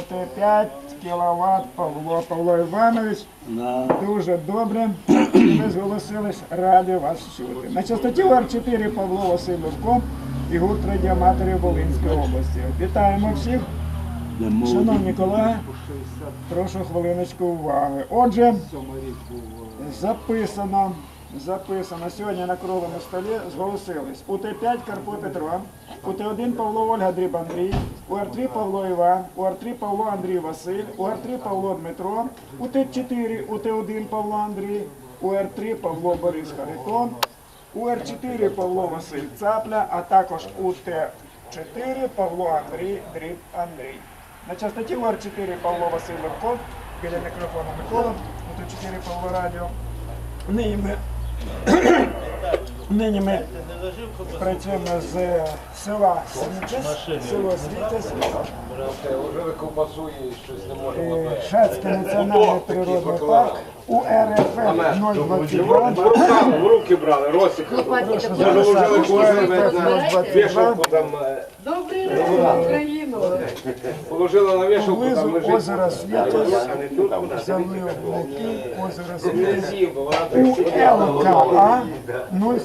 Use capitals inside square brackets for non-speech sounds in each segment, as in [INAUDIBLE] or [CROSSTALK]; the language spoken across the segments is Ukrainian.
УТ-5 кіловат Павло Павло Іванович. Да. Дуже добре. Ви зголосились, раді вас чути. На частоті УР-4 Павло Васильовко і гурт радіоматорів Волинської області. Вітаємо всіх. Шановні колеги, прошу хвилиночку уваги. Отже, записано, записано сьогодні на круглому столі зголосились УТ-5 Карпо Петро, УТ-1 Павло Ольга Дріб Андрій, УР-3 Павло Іван, УР-3 Павло Андрій Василь, УР-3 Павло Дмитро, УТ-4 УТ-1 Павло Андрій, УР-3 Павло Борис Харитон, УР-4 Павло Василь Цапля, а також УТ-4 Павло Андрій Дріб Андрій. На частоті УР-4 Павло Василь Левков, біля мікрофону Микола, УТ-4 Павло Радіо. Нині ми, нині ми працюємо з села Синчес, село Світязь, Вже ковбасу і щось не може е. Шацький національний природний парк, УРФ 022. В руки брали, Росіка. Вішалку там. е, Добрий ранок, Україну! Положила на вішалку, там Поблизу лежить. озера Світязь, А не тут, озеро бо вона так УЛКА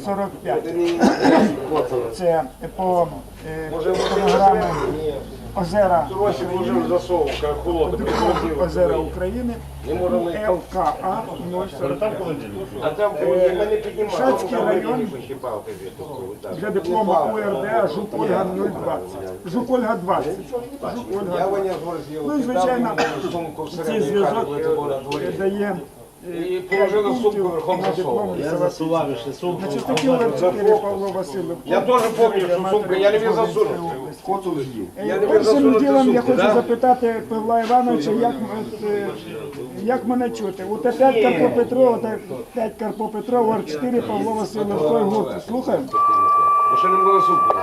045. Це по е, програмі озера каже, холодно. озера України. ЛКА 045. А там ми не піднімали. Шацький район. Для диплома УРД Жук Ольга 020. Жук Ольга 20. Жук Ольга 20. виняв з'їв. Ну, звичайно, сумку Цей зв'язок дає І положили сумку верхом засовували. Я засував ще сумку. На частоті УР-4 Павло Васильов. Я теж пам'ятаю, що сумка, я не міг засунути. Коту. Е, Я не Першим засунути ділом я сумку, хочу да? запитати Павла Івановича, як, м- е, як мене чути. У Т5 Карпо Петрова, Т5 Карпо Петрова, Р4 Павло Васильов, той гурт. Слухаємо. Бо ще не було сумки.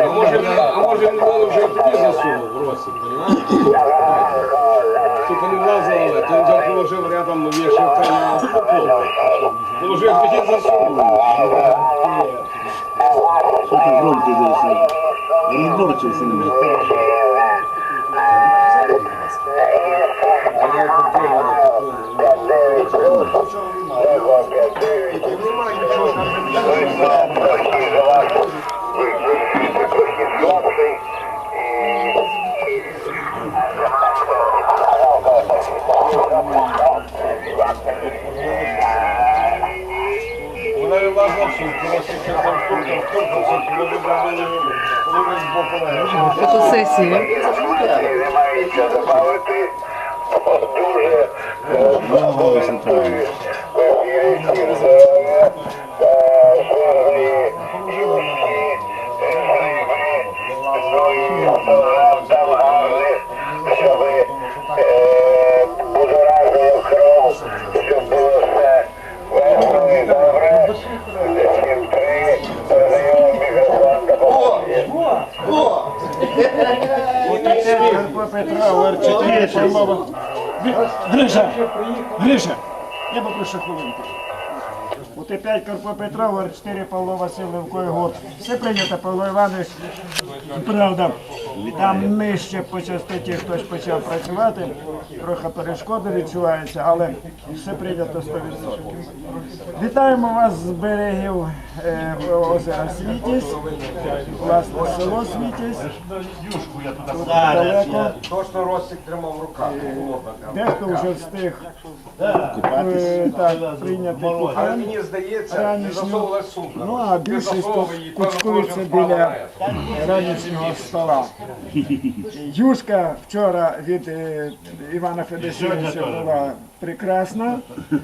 А може, він- а може він було вже тоді засунув в росі, розумієте? Тільки не влазило, але то він взяв, положив рядом вішалка на полку. Положив, хотів засунув. Що ти громко дивишся? Розборчився на мене. А я Вона не влазила в сумку, вона ще там штурком, штурком, коли вибрали, коли ви Фотосесія. Ого, центральний. Карпо Петрова, Р4 Petra Orczyka, Ryża, Ryża, nie poproszę chwilę. У Т5 Карпо Петрова, Р4 Павло Васильов, кой гурт. Все прийнято, Павло Іванович. Правда, там нижче по частоті хтось почав працювати, трохи перешкоди відчуваються, але все прийнято 100%. Вітаємо вас з берегів е, озера Світість, власне село Світість. Тут далеко. То, що Ростик тримав в руках. Дехто вже встиг е, так, прийняти Але купон. мені здається, не Ранішню. засовувалась сумка. Ну а більшість тут кучкується біля ранішнього стола. [LAUGHS] Юшка вчора від е, Івана Федосійовича була прекрасна. [LAUGHS]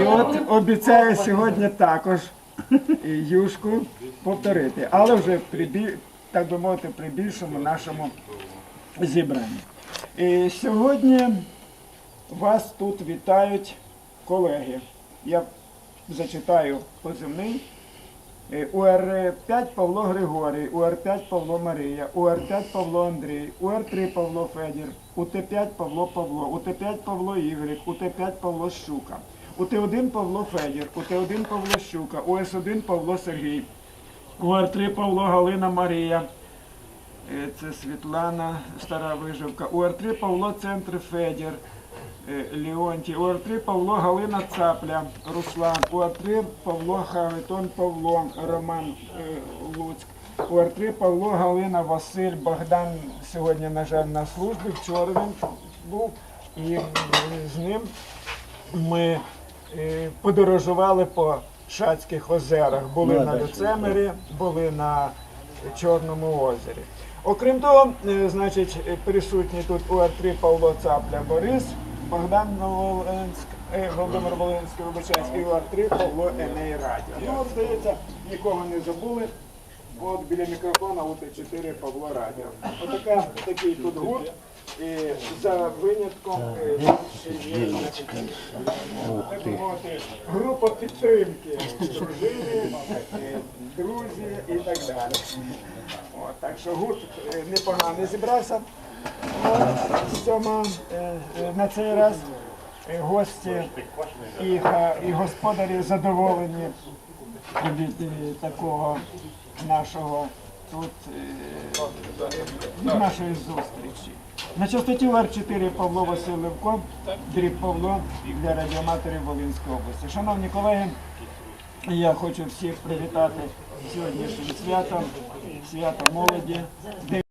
І от обіцяє сьогодні також юшку повторити, але вже при так би мовити, при більшому нашому зібранні. І сьогодні вас тут вітають колеги. Я зачитаю позивний. Е, УР5 Павло Григорій, УР5 Павло Марія, УР5 Павло Андрій, УР3 Павло Федір, УТ5 Павло Павло, УТ5 Павло Ігор, УТ5 Павло Щука, УТ1 Павло Федір, УТ1 Павло Щука, УС1 Павло Сергій, УР3 Павло Галина Марія, Е, Це Світлана, стара виживка. УР-3 Павло Центр Федір. Е, Леонтій, УР-3 Павло Галина Цапля, Руслан, УР-3 Павло Харитон Павло, Роман е, Луцьк, УР-3 Павло Галина Василь, Богдан сьогодні, на жаль, на службі, вчора він був, і з ним ми е, подорожували по Шацьких озерах, були Ну, на Люцемері, були на Чорному озері. Окрім того, значить, присутні тут УР-3 Павло Цапля Борис, Богдан Волинськ, е, Володимир Волинський Вибачанський, УР-3 Павло Еней Радіо. Ну, от, здається, нікого не забули. От біля мікрофона УТ4 Павло Радіо. Отака, такий тут гурт. І за винятком е, є, мовити, група підтримки, дружини, е, друзі і так далі. От, так що гурт е, непогано зібрався. Сьома, е, е, на цей раз е, гості і, і господарі задоволені від такого нашого тут від нашої зустрічі. На частоті УР-4 Павло Васильовко, дріб Павло для радіоматорів Волинської області. Шановні колеги, я хочу всіх привітати сьогоднішнім святом, святом молоді.